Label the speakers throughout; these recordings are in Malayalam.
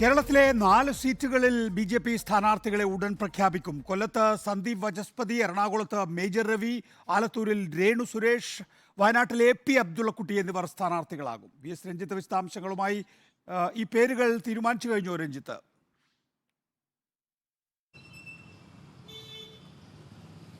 Speaker 1: കേരളത്തിലെ നാല് സീറ്റുകളിൽ ബി ജെ പി സ്ഥാനാർത്ഥികളെ ഉടൻ പ്രഖ്യാപിക്കും. കൊല്ലത്ത് സന്ദീപ് വചസ്പതി എറണാകുളത്ത് മേജർ രവി ആലത്തൂരിൽ രേണു സുരേഷ് വയനാട്ടിൽ എ പി അബ്ദുള്ളക്കുട്ടി എന്നിവർ സ്ഥാനാർത്ഥികളാകും. വി എസ് രഞ്ജിത്ത് വിശദാംശങ്ങളുമായി ഈ പേരുകൾ തീരുമാനിച്ചു കഴിഞ്ഞു രഞ്ജിത്ത്.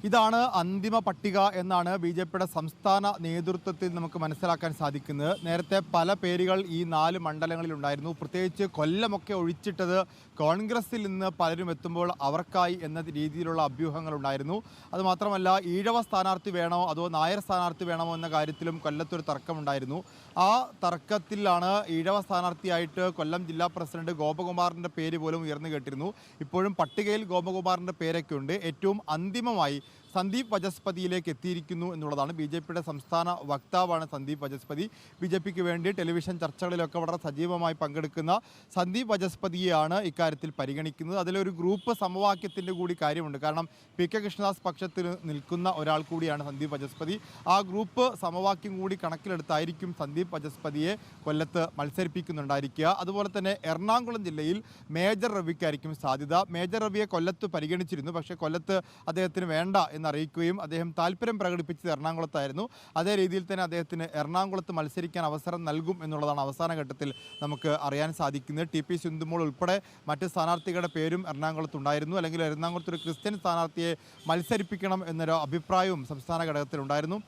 Speaker 2: ഇതാണ് അന്തിമ പട്ടിക എന്നാണ് ബി ജെ പിയുടെ സംസ്ഥാന നേതൃത്വത്തിൽ നമുക്ക് മനസ്സിലാക്കാൻ സാധിക്കുന്നത്. നേരത്തെ പല പേരുകൾ ഈ നാല് മണ്ഡലങ്ങളിൽ ഉണ്ടായിരുന്നു. പ്രത്യേകിച്ച് കൊല്ലമൊക്കെ ഒഴിച്ചിട്ടത് കോൺഗ്രസിൽ നിന്ന് പലരും എത്തുമ്പോൾ അവർക്കായി എന്ന രീതിയിലുള്ള അഭ്യൂഹങ്ങൾ ഉണ്ടായിരുന്നു. അതുമാത്രമല്ല ഈഴവ സ്ഥാനാർത്ഥി വേണോ അതോ നായർ സ്ഥാനാർത്ഥി വേണമോ എന്ന കാര്യത്തിലും കൊല്ലത്തൊരു തർക്കമുണ്ടായിരുന്നു ആ തർക്കത്തിലാണ് ഈഴവ സ്ഥാനാർത്ഥിയായിട്ട് കൊല്ലം ജില്ലാ പ്രസിഡന്റ് ഗോപകുമാറിന്റെ പേര് പോലും ഉയർന്നു കേട്ടിരുന്നു. ഇപ്പോഴും പട്ടികയിൽ ഗോപകുമാറിന്റെ പേരൊക്കെ ഉണ്ട്. ഏറ്റവും അന്തിമമായി സന്ദീപ് വചസ്പതിയിലേക്ക് എത്തിയിരിക്കുന്നു എന്നുള്ളതാണ് ബി ജെ പിയുടെ സംസ്ഥാന വക്താവാണ് സന്ദീപ് വചസ്പതി ബി ജെ പിക്ക് വേണ്ടി ടെലിവിഷൻ ചർച്ചകളിലൊക്കെ വളരെ സജീവമായി പങ്കെടുക്കുന്ന സന്ദീപ് വചസ്പതിയെയാണ് ഇക്കാര്യത്തിൽ പരിഗണിക്കുന്നത്. അതിലൊരു ഗ്രൂപ്പ് സമവാക്യത്തിന്റെ കൂടി കാര്യമുണ്ട്. കാരണം പി കെ കൃഷ്ണദാസ് പക്ഷത്തിൽ നിൽക്കുന്ന ഒരാൾ കൂടിയാണ് സന്ദീപ് വചസ്പതി ആ ഗ്രൂപ്പ് സമവാക്യം കൂടി കണക്കിലെടുത്തായിരിക്കും സന്ദീപ് വചസ്പതിയെ കൊല്ലത്ത് മത്സരിപ്പിക്കുന്നുണ്ടായിരിക്കുക. അതുപോലെ തന്നെ എറണാകുളം ജില്ലയിൽ മേജർ റവിക്കായിരിക്കും സാധ്യത. മേജർ റവിയെ കൊല്ലത്ത് പരിഗണിച്ചിരുന്നു. പക്ഷേ കൊല്ലത്ത് അദ്ദേഹത്തിന് വേണ്ട എന്നറിയിക്കുകയും അദ്ദേഹം താല്പര്യം പ്രകടിപ്പിച്ചത് എറണാകുളത്തായിരുന്നു. അതേ രീതിയിൽ തന്നെ അദ്ദേഹത്തിന് എറണാകുളത്ത് മത്സരിക്കാൻ അവസരം നൽകും എന്നുള്ളതാണ് അവസാന ഘട്ടത്തിൽ നമുക്ക് അറിയാൻ സാധിക്കുന്നത്. ടി പി സിന്ധുമോൾ ഉൾപ്പെടെ മറ്റ് സ്ഥാനാർത്ഥികളുടെ പേരും എറണാകുളത്തുണ്ടായിരുന്നു. അല്ലെങ്കിൽ എറണാകുളത്ത് ഒരു ക്രിസ്ത്യൻ സ്ഥാനാർത്ഥിയെ മത്സരിപ്പിക്കണം എന്നൊരു അഭിപ്രായവും സംസ്ഥാന ഘടകത്തിലുണ്ടായിരുന്നു.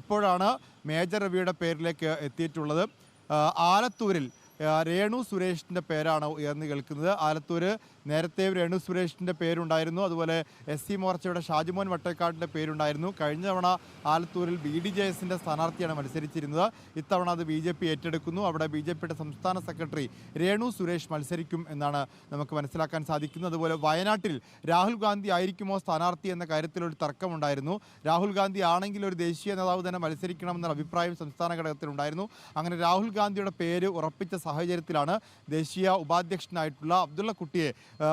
Speaker 2: ഇപ്പോഴാണ് മേജർ രവിയുടെ പേരിലേക്ക് എത്തിയിട്ടുള്ളത്. ആലത്തൂരിൽ രേണു സുരേഷിന്റെ പേരാണ് ഉയർന്നു കേൾക്കുന്നത്. ആലത്തൂര് നേരത്തെ രേണു സുരേഷിന്റെ പേരുണ്ടായിരുന്നു. അതുപോലെ എസ് സി മോർച്ചയുടെ ഷാജിമോൻ വട്ടേക്കാടിന്റെ പേരുണ്ടായിരുന്നു. കഴിഞ്ഞ തവണ ആലത്തൂരിൽ ബി ഡി ജെ എസിന്റെ സ്ഥാനാർത്ഥിയാണ് മത്സരിച്ചിരുന്നത്. ഇത്തവണ അത് ബി ജെ പി ഏറ്റെടുക്കുന്നു. അവിടെ ബി ജെ പിയുടെ സംസ്ഥാന സെക്രട്ടറി രേണു സുരേഷ് മത്സരിക്കും എന്നാണ് നമുക്ക് മനസ്സിലാക്കാൻ സാധിക്കുന്നത്. അതുപോലെ വയനാട്ടിൽ രാഹുൽ ഗാന്ധി ആയിരിക്കുമോ സ്ഥാനാർത്ഥി എന്ന കാര്യത്തിലൊരു തർക്കമുണ്ടായിരുന്നു. രാഹുൽ ഗാന്ധി ആണെങ്കിൽ ഒരു ദേശീയ നേതാവ് തന്നെ മത്സരിക്കണമെന്ന അഭിപ്രായം സംസ്ഥാന ഘടകത്തിലുണ്ടായിരുന്നു. അങ്ങനെ രാഹുൽ ഗാന്ധിയുടെ പേര് ഉറപ്പിച്ച സാഹചര്യത്തിലാണ് ദേശീയ ഉപാധ്യക്ഷനായിട്ടുള്ള അബ്ദുള്ള കുട്ടിയെ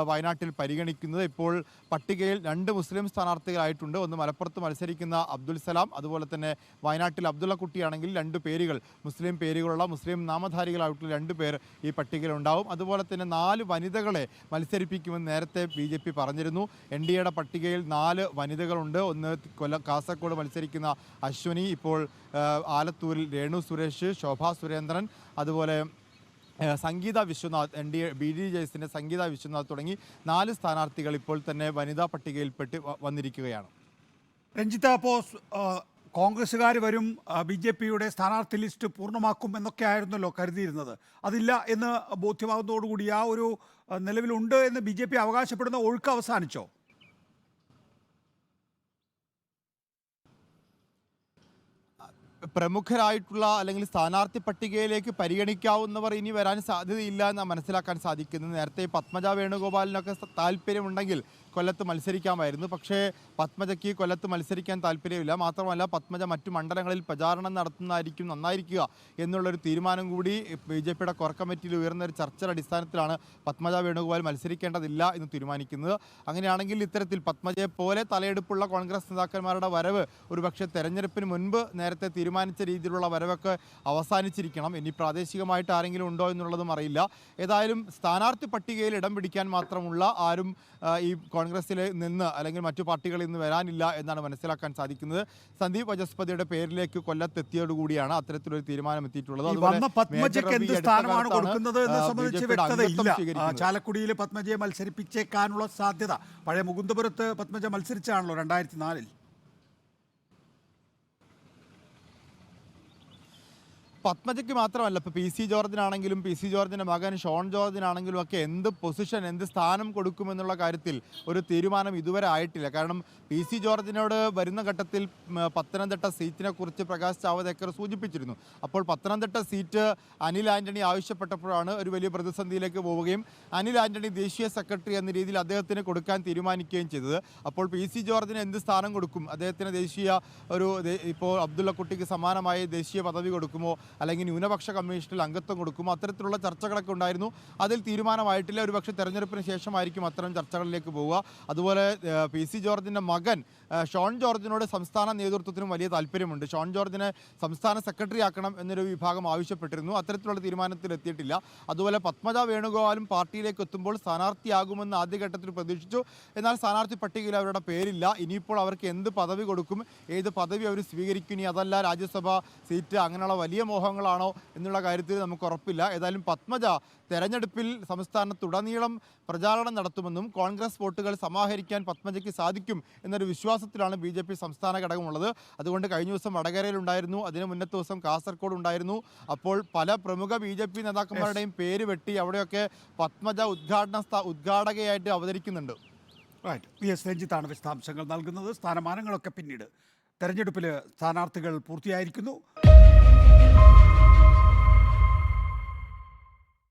Speaker 2: വയനാട്ടിൽ പരിഗണിക്കുന്നത്. ഇപ്പോൾ പട്ടികയിൽ രണ്ട് മുസ്ലിം സ്ഥാനാർത്ഥികളായിട്ടുണ്ട്. ഒന്ന് മലപ്പുറത്ത് മത്സരിക്കുന്ന അബ്ദുൽ സലാം അതുപോലെ തന്നെ വയനാട്ടിൽ അബ്ദുള്ള കുട്ടിയാണെങ്കിൽ രണ്ട് പേരുകൾ മുസ്ലിം പേരുകളുള്ള മുസ്ലിം നാമധാരികളായിട്ടുള്ള രണ്ട് പേർ ഈ പട്ടികയിൽ ഉണ്ടാവും അതുപോലെ തന്നെ നാല് വനിതകളെ മത്സരിപ്പിക്കുമെന്ന് നേരത്തെ ബി ജെ പി പറഞ്ഞിരുന്നു. എൻ ഡി എയുടെ പട്ടികയിൽ നാല് വനിതകളുണ്ട്. ഒന്ന് കൊല്ല കാസർഗോഡ് മത്സരിക്കുന്ന അശ്വനി ഇപ്പോൾ ആലത്തൂരിൽ രേണു സുരേഷ് ശോഭ സുരേന്ദ്രൻ അതുപോലെ Sangeetha Viswanath N D A B D J Sangeetha Viswanath തുടങ്ങി നാല് സ്ഥാനാർത്ഥികൾ ഇപ്പോൾ തന്നെ വനിതാ പട്ടികയിൽപ്പെട്ട് വന്നിരിക്കുകയാണ്.
Speaker 1: രഞ്ജിത്ത് അപ്പോൾ കോൺഗ്രസ്സുകാർ വരും ബി ജെ പിയുടെ സ്ഥാനാർത്ഥി ലിസ്റ്റ് പൂർണമാക്കും എന്നൊക്കെ ആയിരുന്നല്ലോ കരുതിയിരുന്നത്. അതില്ല എന്ന് ബോധ്യമാകുന്നതോടുകൂടി ആ ഒരു നിലവിലുണ്ട് എന്ന് ബി ജെ പി അവകാശപ്പെടുന്ന ഒഴുക്ക് അവസാനിച്ചോ?
Speaker 2: പ്രമുഖരായിട്ടുള്ള അല്ലെങ്കിൽ സ്ഥാനാർത്ഥി പട്ടികയിലേക്ക് പരിഗണിക്കാവുന്നവർ ഇനി വരാൻ സാധ്യതയില്ല എന്ന് മനസ്സിലാക്കാൻ സാധിക്കുന്നത്. നേരത്തെ പത്മജ വേണുഗോപാലിനൊക്കെ താല്പര്യമുണ്ടെങ്കിൽ കൊല്ലത്ത് മത്സരിക്കാമായിരുന്നു. പക്ഷേ പത്മജയ്ക്ക് കൊല്ലത്ത് മത്സരിക്കാൻ താല്പര്യമില്ല. മാത്രമല്ല പത്മജ മറ്റു മണ്ഡലങ്ങളിൽ പ്രചാരണം നടത്തുന്നതായിരിക്കും നന്നായിരിക്കുക എന്നുള്ളൊരു തീരുമാനം കൂടി ബി ജെ പിയുടെ കോർ കമ്മിറ്റിയിൽ ഉയർന്ന ഒരു ചർച്ചയുടെ അടിസ്ഥാനത്തിലാണ് പത്മജ വേണുഗോപാൽ മത്സരിക്കേണ്ടതില്ല എന്ന് തീരുമാനിക്കുന്നത്. അങ്ങനെയാണെങ്കിൽ ഇത്തരത്തിൽ പത്മജയെ പോലെ തലയെടുപ്പുള്ള കോൺഗ്രസ് നേതാക്കന്മാരുടെ വരവ് ഒരുപക്ഷെ തെരഞ്ഞെടുപ്പിന് മുൻപ് നേരത്തെ തീരുമാനിച്ച രീതിയിലുള്ള വരവൊക്കെ അവസാനിച്ചിരിക്കണം. ഇനി പ്രാദേശികമായിട്ട് ആരെങ്കിലും ഉണ്ടോ എന്നുള്ളതും അറിയില്ല. ഏതായാലും സ്ഥാനാർത്ഥി പട്ടികയിൽ ഇടം പിടിക്കാൻ മാത്രമുള്ള ആരും ഈ കോൺഗ്രസിൽ നിന്ന് അല്ലെങ്കിൽ മറ്റു പാർട്ടികളിൽ നിന്ന് വരാനില്ല എന്നാണ് മനസ്സിലാക്കാൻ സാധിക്കുന്നത്. സന്ദീപ് വചസ്പതിയുടെ പേരിലേക്ക് കൊല്ലത്തെത്തിയോടുകൂടിയാണ് അത്തരത്തിലൊരു തീരുമാനം എത്തിയിട്ടുള്ളത്
Speaker 1: സ്ഥാനമാണ് കൊടുക്കുന്നത് എന്ന് സംബന്ധിച്ച് വ്യക്തതയില്ല. ചാലക്കുടിയിൽ പത്മജയെ മത്സരിപ്പിച്ചേക്കാനുള്ള സാധ്യത. പഴയ മുകുന്ദപുരത്ത് പത്മജ മത്സരിച്ചാണല്ലോ രണ്ടായിരത്തി നാലിൽ
Speaker 2: പത്മജയ്ക്ക് മാത്രമല്ല ഇപ്പോൾ പി സി ജോർജിനാണെങ്കിലും പി സി ജോർജിന്റെ മകൻ ഷോൺ ജോർജിനാണെങ്കിലും ഒക്കെ എന്ത് പൊസിഷൻ എന്ത് സ്ഥാനം കൊടുക്കുമെന്നുള്ള കാര്യത്തിൽ ഒരു തീരുമാനം ഇതുവരെ ആയിട്ടില്ല. കാരണം പി സി ജോർജിനോട് വരുന്ന ഘട്ടത്തിൽ പത്തനംതിട്ട സീറ്റിനെക്കുറിച്ച് പ്രകാശ് ജാവദേക്കർ സൂചിപ്പിച്ചിരുന്നു. അപ്പോൾ പത്തനംതിട്ട സീറ്റ് അനിൽ ആന്റണി ആവശ്യപ്പെട്ടപ്പോഴാണ് ഒരു വലിയ പ്രതിസന്ധിയിലേക്ക് പോവുകയും അനിൽ ആന്റണി ദേശീയ സെക്രട്ടറി എന്ന രീതിയിൽ അദ്ദേഹത്തിന് കൊടുക്കാൻ തീരുമാനിക്കുകയും ചെയ്തത്. അപ്പോൾ പി സി ജോർജിന് എന്ത് സ്ഥാനം കൊടുക്കും? അദ്ദേഹത്തിന് ദേശീയ ഒരു ഇപ്പോൾ അബ്ദുള്ള കുട്ടിക്ക് സമാനമായി ദേശീയ പദവി കൊടുക്കുമോ? അല്ലെങ്കിൽ ന്യൂനപക്ഷ കമ്മീഷനിൽ അംഗത്വം കൊടുക്കുമോ? അത്തരത്തിലുള്ള ചർച്ചകളൊക്കെ ഉണ്ടായിരുന്നു. അതിൽ തീരുമാനമായിട്ടില്ല. ഒരുപക്ഷെ തെരഞ്ഞെടുപ്പിന് ശേഷമായിരിക്കും അത്തരം ചർച്ചകളിലേക്ക് പോവുക. അതുപോലെ പി സി ജോർജിന്റെ മകൻ ഷോൺ ജോർജിനോട് സംസ്ഥാന നേതൃത്വത്തിനും വലിയ താല്പര്യമുണ്ട്. ഷോൺ ജോർജിനെ സംസ്ഥാന സെക്രട്ടറി ആക്കണം എന്നൊരു വിഭാഗം ആവശ്യപ്പെട്ടിരുന്നു. അത്തരത്തിലുള്ള തീരുമാനത്തിൽ എത്തിയിട്ടില്ല. അതുപോലെ പത്മജ വേണുഗോപാലും പാർട്ടിയിലേക്ക് എത്തുമ്പോൾ സ്ഥാനാർത്ഥിയാകുമെന്ന് ആദ്യഘട്ടത്തിൽ പ്രതീക്ഷിച്ചു. എന്നാൽ സ്ഥാനാർത്ഥി പട്ടികയിൽ അവരുടെ പേരില്ല. ഇനിയിപ്പോൾ അവർക്ക് എന്ത് പദവി കൊടുക്കും? ഏത് പദവി അവർ സ്വീകരിക്കും? ഇനി അതല്ല രാജ്യസഭ സീറ്റ്. അങ്ങനെയുള്ള വലിയ മോഹങ്ങളാണോ എന്നുള്ള കാര്യത്തിൽ നമുക്ക് ഉറപ്പില്ല. ഏതായാലും പത്മജ തെരഞ്ഞെടുപ്പിൽ സംസ്ഥാനത്തുടനീളം പ്രചാരണം നടത്തുമെന്നും കോൺഗ്രസ് വോട്ടുകൾ സമാഹരിക്കാൻ പത്മജയ്ക്ക് സാധിക്കും എന്നൊരു വിശ്വാസത്തിലാണ് ബി ജെ പി സംസ്ഥാന ഘടകമുള്ളത്. അതുകൊണ്ട് കഴിഞ്ഞ ദിവസം വടകരയിലുണ്ടായിരുന്നു അതിന് മുന്നത്തെ ദിവസം കാസർഗോഡ് ഉണ്ടായിരുന്നു. അപ്പോൾ പല പ്രമുഖ ബി ജെ പി നേതാക്കന്മാരുടെയും പേര് വെട്ടി അവിടെയൊക്കെ പത്മജ ഉദ്ഘാടന ഉദ്ഘാടകയായിട്ട് അവതരിക്കുന്നുണ്ട്.
Speaker 1: റൈറ്റ് എസ് രഞ്ജിത്താണ് വിശദാംശങ്ങൾ നൽകുന്നത്. സ്ഥാനമാനങ്ങളൊക്കെ പിന്നീട് തെരഞ്ഞെടുപ്പിൽ സ്ഥാനാർത്ഥികൾ പൂർത്തിയായിരിക്കുന്നു. Thank you.